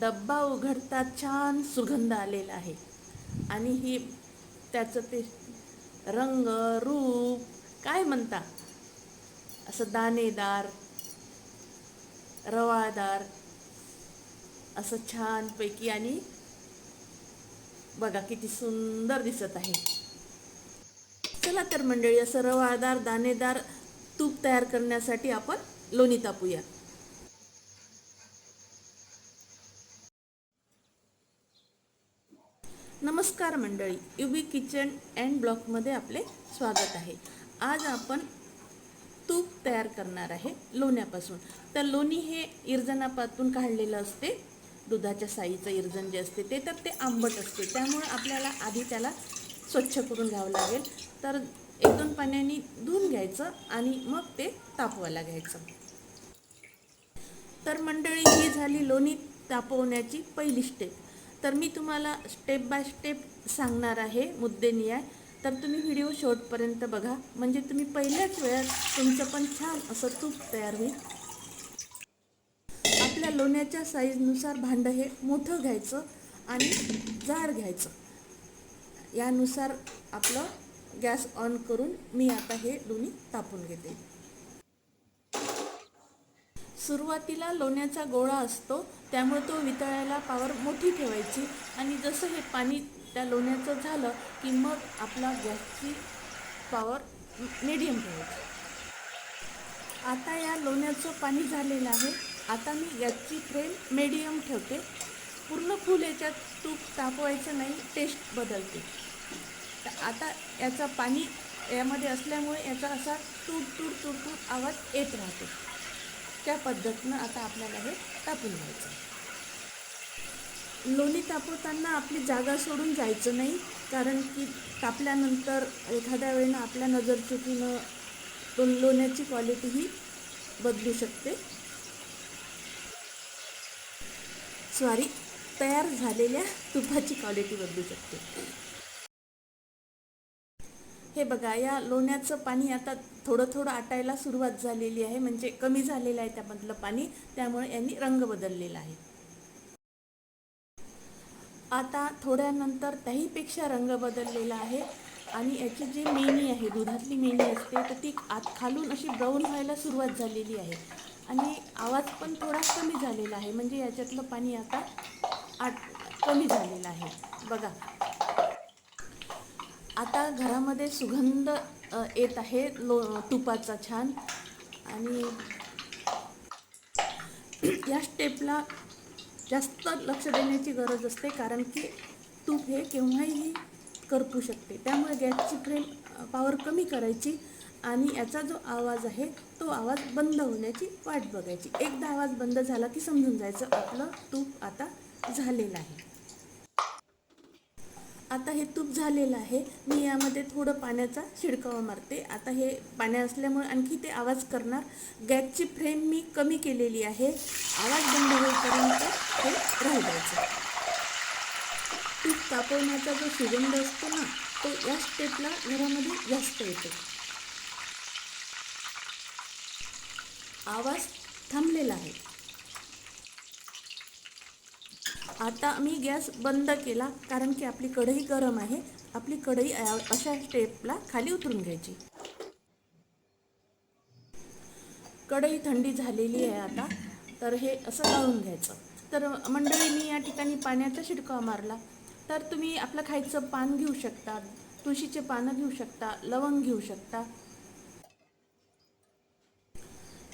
डब्बा उघडता छान सुगंध आलेला आहे. आणि ही त्याचं ते रंग रूप काय म्हणता? असं दाणेदार रवाळदार असं छानपैकी आणि बघा किती सुंदर दिसत आहे. चला तर मंडळी असं रवाळदार दाणेदार तूप तयार करण्यासाठी आपण लोणी तापूया. नमस्कार मंडळी युबी किचन अँड ब्लॉकमध्ये आपले स्वागत आहे. आज आपण तूप तयार करणार आहे लोण्यापासून. तर लोणी हे इरजनापासून काढलेलं असते दुधाच्या साईचं इरजन जे असते ते तर ते आंबट असते. त्यामुळे आपल्याला आधी त्याला स्वच्छ करून घ्यावं लागेल. तर एक दोन पाण्याने धुवून घ्यायचं आणि मग ते तापवायला घ्यायचं. तर मंडळी ही झाली लोणी तापवण्याची पहिली स्टेप तर मी तुम्हाला स्टेप बाय स्टेप सांगणार आहे मुद्देनिहाय तर तुम्ही व्हिडिओ शेवटपर्यंत बघा. म्हणजे तुम्ही पहिल्याच वेळात तुमचं पण छान असं तूप तयार होईल. आपल्या लोण्याच्या साईजनुसार भांडं हे मोठं घ्यायचं आणि जाड घ्यायचं. यानुसार आपलं गॅस ऑन करून मी आता हे लोणी तापून घेते. सुरुवातीला लोण्याचा गोळा असतो त्यामुळे तो वितळायला पावर मोठी ठेवायची. आणि जसं हे पाणी त्या लोण्याचं झालं की मग आपला गॅसची पावर मिडियम ठेवायची. आता या लोण्याचं पाणी झालेलं आहे. आता मी गॅसची फ्लेम मिडियम ठेवते. पूर्ण फुल याच्यात तूप तापवायचं नाही टेस्ट बदलते. तर आता याचा पाणी यामध्ये असल्यामुळे याचा असा तूट तूट तूट तूट आवाज येत राहतो. त्या पद्धतीनं आता आपल्याला हे तापून घ्यायचं लोणी तापवताना आपली जागा सोडून जायचं नाही कारण की तापल्यानंतर एखाद्या वेळेनं आपल्या नजरचुकीनं तो लोण्याची क्वालिटी ही बदलू शकते. सॉरी तयार झालेल्या तुपाची क्वालिटी बदलू शकते. हे बघा या लोण्याचं पाणी आता थोडं थोडं आटायला सुरुवात झालेली आहे. म्हणजे कमी झालेलं आहे त्यामधलं पाणी. त्यामुळे यांनी रंग बदललेला आहे. आता थोड्यानंतर त्याहीपेक्षा रंग बदललेला आहे. आणि याची जी मेणी आहे दुधातली मेणी असते तर ती आत खालून अशी ब्राऊन व्हायला सुरुवात झालेली आहे. आणि आवाज पण थोडा कमी झालेला आहे. म्हणजे याच्यातलं पाणी आता आट कमी झालेलं आहे. बघा. आता घरामध्ये सुगंध येत आहे. लो तुपाचा छान. आणि या स्टेपला जास्त लक्ष देण्याची गरज असते कारण की तूप हे केव्हाही करपू शकते. त्यामुळे गॅसची फ्लेम पॉवर कमी करायची आणि याचा जो आवाज आहे तो आवाज बंद होण्याची वाट बघायची. एकदा आवाज बंद झाला की समजून जायचं आपलं तूप आता झालेलं आहे. आता हे तूप झालेलं आहे. मी यामध्ये थोडं पाण्याचा शिडकावा मारते. आता हे पाण्या असल्यामुळे आणखी ते आवाज करणार. गॅसची फ्रेम मी कमी केलेली आहे. आवाज बंद होईपर्यंत हे राहू द्यायचं. तूप तापवण्याचा जो सुगंध असतो ना तो या स्टेपला घरामध्ये जास्त येतो. आवाज थांबलेला आहे. आता मी गॅस बंद केला कारण की आपली कढई गरम आहे. आपली कढई अशा स्टेपला खाली उतरून घ्यायची. कढई थंडी झालेली आहे आता तर हे असं गाळून घ्यायचं. तर मंडळी मी या ठिकाणी पाण्याचा शिडकावा मारला. तर तुम्ही आपलं खायचं पान घेऊ शकता तुळशीचे पानं घेऊ शकता लवंग घेऊ शकता.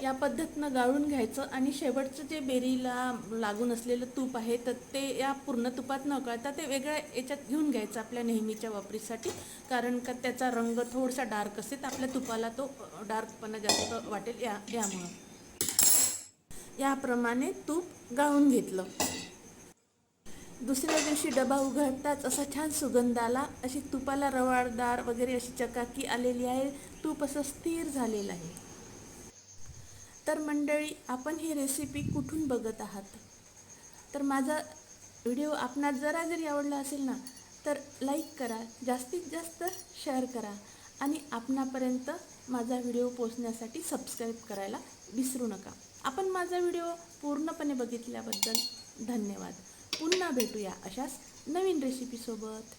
या पद्धतीनं गाळून घ्यायचं आणि शेवटचं जे बेरीला लागून असलेलं तूप आहे तर ते या पूर्ण तुपात न कळता ते वेगळ्या याच्यात घेऊन घ्यायचं आपल्या नेहमीच्या वापरीसाठी. कारण का त्याचा रंग थोडासा डार्क असते तर आपल्या तुपाला तो डार्कपणा जास्त वाटेल या यामुळं. याप्रमाणे तूप गाळून घेतलं. दुसऱ्या दिवशी डबा उघडताच असा छान सुगंध आला. अशी तुपाला रवाळदार वगैरे अशी चकाकी आलेली आहे. तूप असं स्थिर झालेलं आहे. तर मंडळी आपण ही रेसिपी कुठून बघत आहात? तर माझा व्हिडिओ आपणास जरा जरी आवडला असेल ना तर लाईक करा जास्तीत जास्त शेअर करा आणि आपणापर्यंत माझा व्हिडिओ पोचण्यासाठी सबस्क्राईब करायला विसरू नका. आपण माझा व्हिडिओ पूर्णपणे बघितल्याबद्दल धन्यवाद. पुन्हा भेटूया अशाच नवीन रेसिपीसोबत